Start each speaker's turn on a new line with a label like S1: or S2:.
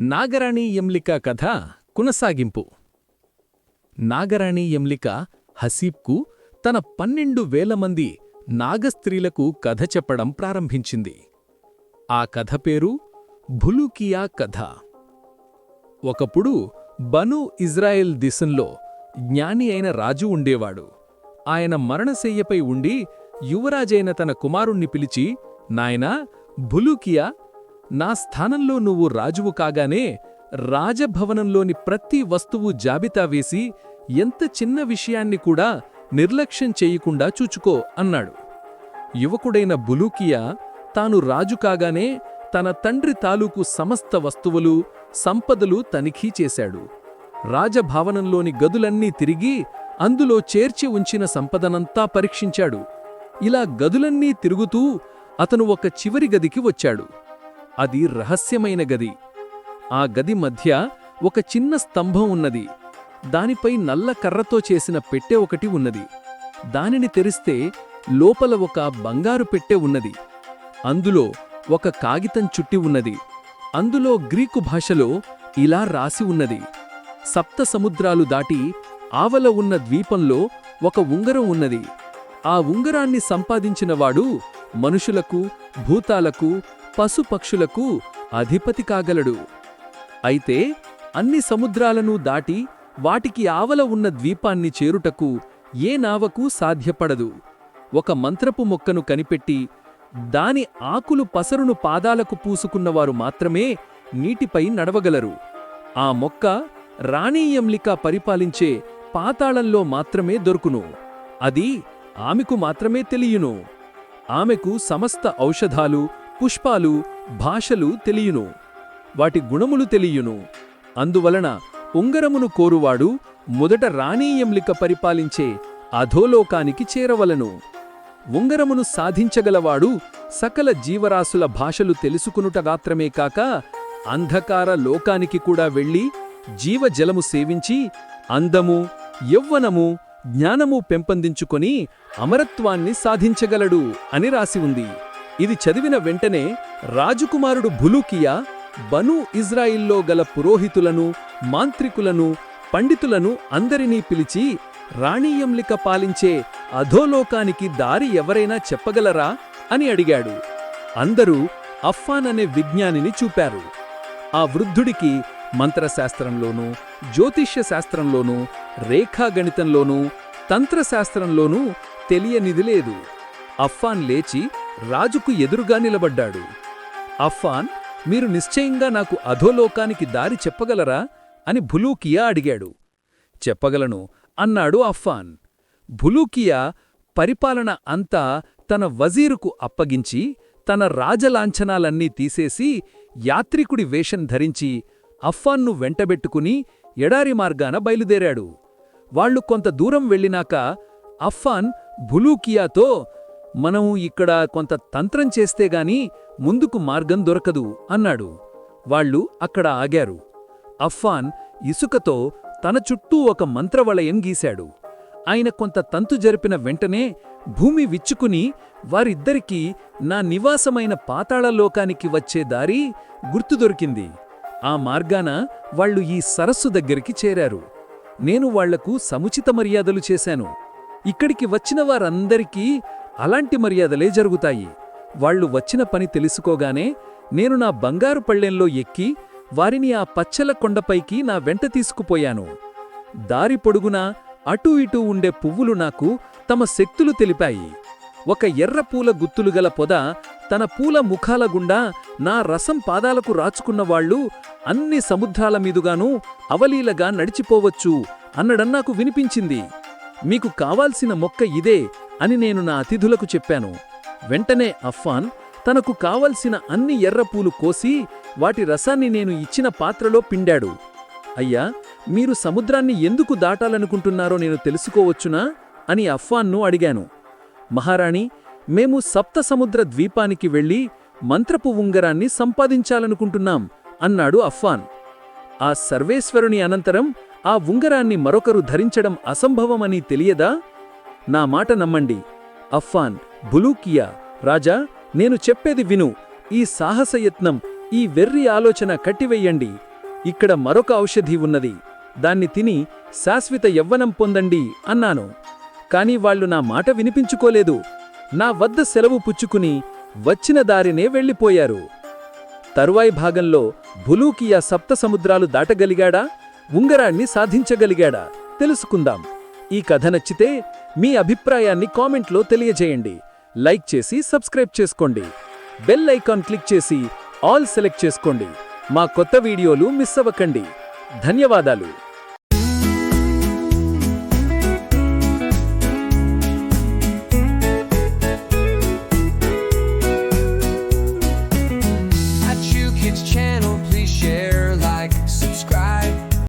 S1: నాగరాణి యమ్లిక కథ కొనసాగింపు. నాగరాణి యమ్లిక హసీబ్కు తన పన్నెండు వేల మంది నాగస్త్రీలకు కథ చెప్పడం ప్రారంభించింది. ఆ కథ పేరు భులుకియా కథ. ఒకప్పుడు బను ఇజ్రాయెల్ దేశంలో జ్ఞాని అయిన రాజు ఉండేవాడు. ఆయన మరణశయ్యపై ఉండి యువరాజైన తన కుమారుణ్ణి పిలిచి నాయనా భులుకియా నా స్థానంలో నువ్వు రాజువు కాగానే రాజభవనంలోని ప్రతి వస్తువు జాబితా వేసి ఎంత చిన్న విషయాన్ని కూడా నిర్లక్ష్యం చేయకుండా చూచుకో అన్నాడు. యువకుడైన బులూకియా తాను రాజు కాగానే తన తండ్రి తాలూకు సమస్త వస్తువులు సంపదలు తనిఖీ చేశాడు. రాజభవనంలోని గదులన్నీ తిరిగి అందులో చేర్చి ఉంచిన సంపదనంతా పరీక్షించాడు. ఇలా గదులన్నీ తిరుగుతూ అతను ఒక చివరి గదికి వచ్చాడు. అది రహస్యమైన గది. ఆ గది మధ్య ఒక చిన్న స్తంభం ఉన్నది. దానిపై నల్ల కర్రతో చేసిన పెట్టె ఒకటి ఉన్నది. దానిని తెరిస్తే లోపల ఒక బంగారు పెట్టె ఉన్నది. అందులో ఒక కాగితం చుట్టి ఉన్నది. అందులో గ్రీకు భాషలో ఇలా రాసి ఉన్నది. సప్త సముద్రాలు దాటి ఆవల ఉన్న ద్వీపంలో ఒక ఉంగరం ఉన్నది. ఆ ఉంగరాన్ని సంపాదించినవాడు మనుషులకు భూతాలకు పశుపక్షులకు అధిపతి కాగలడు. అయితే అన్ని సముద్రాలను దాటి వాటికి ఆవల ఉన్న ద్వీపాన్ని చేరుటకు ఏ నావకు సాధ్యపడదు. ఒక మంత్రపు మొక్కను కనిపెట్టి దాని ఆకులు పసరును పాదాలకు పూసుకున్నవారు మాత్రమే నీటిపై నడవగలరు. ఆ మొక్క రాణీయంలిక పరిపాలించే పాతాళంలో మాత్రమే దొరుకును. అది ఆమెకు మాత్రమే తెలియను. ఆమెకు సమస్త ఔషధాలు పుష్పాలు భాషలు తెలియును వాటి గుణములు తెలియును. అందువలన ఉంగరమును కోరువాడు మొదట రాణీయంలిక పరిపాలించే అధోలోకానికి చేరవలను. ఉంగరమును సాధించగలవాడు సకల జీవరాశుల భాషలు తెలుసుకునుటగాత్రమే కాక అంధకార లోకానికి కూడా వెళ్ళి జీవజలము సేవించి అందము యవ్వనము జ్ఞానము పెంపొందించుకొని అమరత్వాన్ని సాధించగలడు అని రాసి ఉంది. ఇది చదివిన వెంటనే రాజకుమారుడు భులూకియా బను ఇజ్రాయిల్లో గల పురోహితులను మాంత్రికులను పండితులను అందరినీ పిలిచి రాణీయంలిక పాలించే అధోలోకానికి దారి ఎవరైనా చెప్పగలరా అని అడిగాడు. అందరూ అఫ్ఫాన్ అనే విజ్ఞానిని చూపారు. ఆ వృద్ధుడికి మంత్రశాస్త్రంలోనూ జ్యోతిష్య శాస్త్రంలోనూ రేఖాగణితంలోనూ తంత్రశాస్త్రంలోనూ తెలియనిది లేదు. అఫ్ఫాన్ లేచి రాజుకు ఎదురుగా నిలబడ్డాడు. అఫ్ఫాన్ మీరు నిశ్చయంగా నాకు అధోలోకానికి దారి చెప్పగలరా? అని భులూకియా అడిగాడు. చెప్పగలను అన్నాడు అఫ్ఫాన్. భులూకియా పరిపాలన అంతా తన వజీరుకు అప్పగించి తన రాజలాంఛనాలన్నీ తీసేసి యాత్రికుడి వేషం ధరించి అఫ్ఫాన్ను వెంటబెట్టుకుని ఎడారి మార్గాన బయలుదేరాడు. వాళ్ళు కొంత దూరం వెళ్ళినాక అఫ్ఫాన్ భులూకియాతో మనం ఇక్కడ కొంత తంత్రం చేస్తేగాని ముందుకు మార్గం దొరకదు అన్నాడు. వాళ్ళు అక్కడ ఆగారు. అఫ్ఫాన్ ఇసుకతో తన చుట్టూ ఒక మంత్రవలయం గీశాడు. ఆయన కొంత తంతు జరిపిన వెంటనే భూమి విచ్చుకుని వారిద్దరికీ నా నివాసమైన పాతాళలోకానికి వచ్చే దారి గుర్తు దొరికింది. ఆ మార్గాన వాళ్ళు ఈ సరస్సు దగ్గరికి చేరారు. నేను వాళ్ళకు సముచిత మర్యాదలు చేశాను. ఇక్కడికి వచ్చిన వారందరికీ అలాంటి మర్యాదలే జరుగుతాయి. వాళ్ళు వచ్చిన పని తెలుసుకోగానే నేను నా బంగారు పళ్ళెంలో ఎక్కి వారిని ఆ పచ్చల కొండపైకి నా వెంట తీసుకుపోయాను. దారి పొడుగునా అటూ ఇటూ ఉండే పువ్వులు నాకు తమ శక్తులు తెలిపాయి. ఒక ఎర్ర పూల గుత్తులుగల పొద తన పూల ముఖాల గుండా నా రసం పాదాలకు రాచుకున్నవాళ్ళు అన్ని సముద్రాల మీదుగానూ అవలీలగా నడిచిపోవచ్చు అన్నడన్నాకు వినిపించింది. మీకు కావాల్సిన మొక్క ఇదే అని నేను నా అతిథులకు చెప్పాను. వెంటనే అఫ్ఫాన్ తనకు కావలసిన అన్ని ఎర్రపూలు కోసి వాటి రసాన్ని నేను ఇచ్చిన పాత్రలో పిండాడు. అయ్యా మీరు సముద్రాన్ని ఎందుకు దాటాలనుకుంటున్నారో నేను తెలుసుకోవచ్చునా? అని అఫ్ఫాన్ను అడిగాను. మహారాణి మేము సప్త సముద్ర ద్వీపానికి వెళ్ళి మంత్రపు ఉంగరాన్ని సంపాదించాలనుకుంటున్నాం అన్నాడు అఫ్ఫాన్. ఆ సర్వేశ్వరుని అనంతరం ఆ ఉంగరాన్ని మరొకరు ధరించడం అసంభవమని తెలియదా? నా మాట నమ్మండి. అఫ్ఫాన్ బులూకియా రాజా నేను చెప్పేది విను. ఈ సాహసయత్నం ఈ వెర్రి ఆలోచన కట్టివెయ్యండి ఇక్కడ మరొక ఔషధి ఉన్నది. దాన్ని తిని శాశ్వత యవ్వనం పొందండి అన్నాను. కాని వాళ్ళు నా మాట వినిపించుకోలేదు. నా వద్ద సెలవు పుచ్చుకుని వచ్చిన దారినే వెళ్ళిపోయారు. తరువాయి భాగంలో భులూకియా సప్త సముద్రాలు దాటగలిగాడా? ఉంగరాన్ని సాధించగలిగాడా? తెలుసుకుందాం. ఈ కథ నచ్చితే మీ అభిప్రాయాన్ని కామెంట్లో తెలియజేయండి. లైక్ చేసి సబ్స్క్రైబ్ చేసుకోండి. బెల్ ఐకాన్ క్లిక్ చేసి ఆల్ సెలెక్ట్ చేసుకోండి. మా కొత్త వీడియోలు మిస్ అవ్వకండి. ధన్యవాదాలు.